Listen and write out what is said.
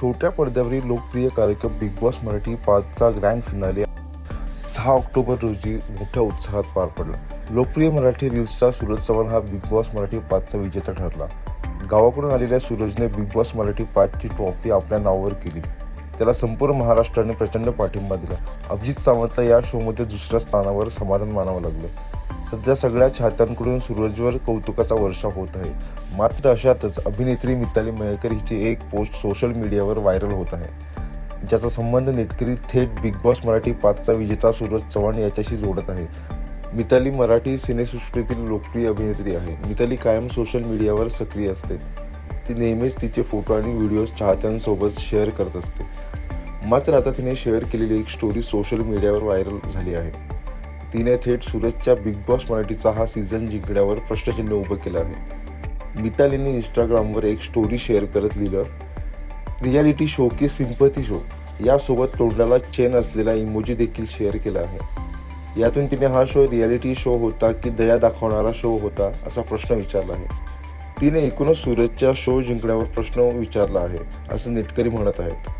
छोट्या पडद्यावरील लोकप्रिय कार्यक्रम बिग बॉस मराठी पाचचा ग्रँड फिनाले सहा ऑक्टोबर रोजी मोठ्या उत्साहात पार पडला. लोकप्रिय मराठी रील स्टार सूरज चव्हाण हा बिग बॉस मराठी पाचचा विजेता ठरला. गावाकडून आलेल्या सूरजने बिग बॉस मराठी पाचची ट्रॉफी आपल्या नावावर केली. त्याला संपूर्ण महाराष्ट्राने प्रचंड पाठिंबा दिला. अभिजित सावंतला या शोमध्ये दुसऱ्या स्थानावर समाधान मानावं लागलं. सध्या सगळ्या चाहत्यांकडून सूरजवर कौतुकाचा वर्षा होत आहे. मात्र अशातच अभिनेत्री मिताली मयेकर हिची एक पोस्ट सोशल मीडियावर व्हायरल होत आहे. ज्याचा संबंध नेटकरी थेट बिग बॉस मराठी पाचचा विजेता सूरज चव्हाण याच्याशी जोडत आहे. मिताली मराठी सिनेसृष्टीतील लोकप्रिय अभिनेत्री आहे. मिताली कायम सोशल मीडियावर सक्रिय असते. ती नेहमीच तिचे फोटो आणि व्हिडिओज चाहत्यांसोबत शेअर करत असते. मात्र आता तिने शेअर केलेली एक स्टोरी सोशल मीडियावर व्हायरल झाली आहे. तिने थेट सूरजच्या बिग बॉस मराठीचा हा सीझन जिंकण्यावर प्रश्नचिन्ह उभं केलं आहे. मितालीने इंस्टाग्रामवर एक स्टोरी शेअर करत लिहिलं. रियालिटी शो की सिंपथी शो यासोबत तोंडाला चेन असलेला इमोजी देखील शेअर केला आहे. यातून तिने हा शो रियालिटी शो होता की दया दाखवणारा शो होता असा प्रश्न विचारला आहे. तिने एकूणच सूरजच्या शो जिंकण्यावर प्रश्न विचारला आहे असं नेटकरी म्हणत आहेत.